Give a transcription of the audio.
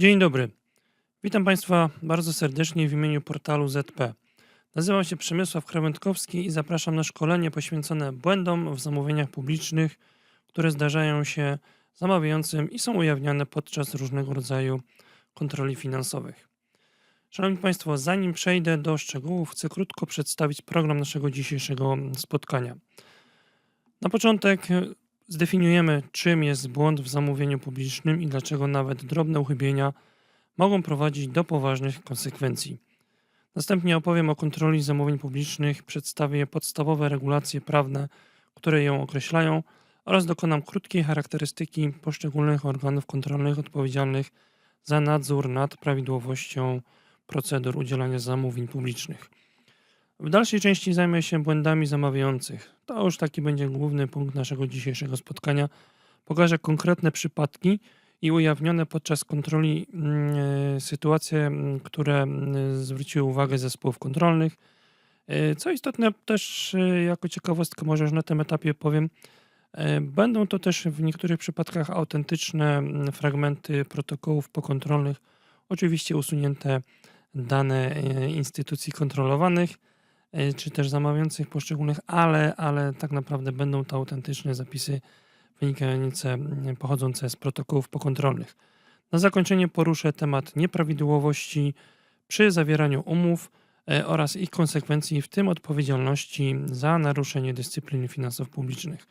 Dzień dobry. Witam Państwa bardzo serdecznie w imieniu portalu ZP. Nazywam się Przemysław Krawędkowski i zapraszam na szkolenie poświęcone błędom w zamówieniach publicznych, które zdarzają się zamawiającym i są ujawniane podczas różnego rodzaju kontroli finansowych. Szanowni Państwo, zanim przejdę do szczegółów, chcę krótko przedstawić program naszego dzisiejszego spotkania. Na początek zdefiniujemy, czym jest błąd w zamówieniu publicznym i dlaczego nawet drobne uchybienia mogą prowadzić do poważnych konsekwencji. Następnie opowiem o kontroli zamówień publicznych, przedstawię podstawowe regulacje prawne, które ją określają oraz dokonam krótkiej charakterystyki poszczególnych organów kontrolnych odpowiedzialnych za nadzór nad prawidłowością procedur udzielania zamówień publicznych. W dalszej części zajmę się błędami zamawiających. To już taki będzie główny punkt naszego dzisiejszego spotkania. Pokażę konkretne przypadki i ujawnione podczas kontroli mm, e, sytuacje, mm, które mm, zwróciły uwagę zespołów kontrolnych. E, Co istotne, też e, jako ciekawostkę może już na tym etapie powiem, będą to też w niektórych przypadkach autentyczne fragmenty protokołów pokontrolnych, oczywiście usunięte dane instytucji kontrolowanych, czy też zamawiających poszczególnych, ale, ale tak naprawdę będą to autentyczne zapisy wynikające, mm, pochodzące z protokołów pokontrolnych. Na zakończenie poruszę temat nieprawidłowości przy zawieraniu umów e, oraz ich konsekwencji, w tym odpowiedzialności za naruszenie dyscypliny finansów publicznych.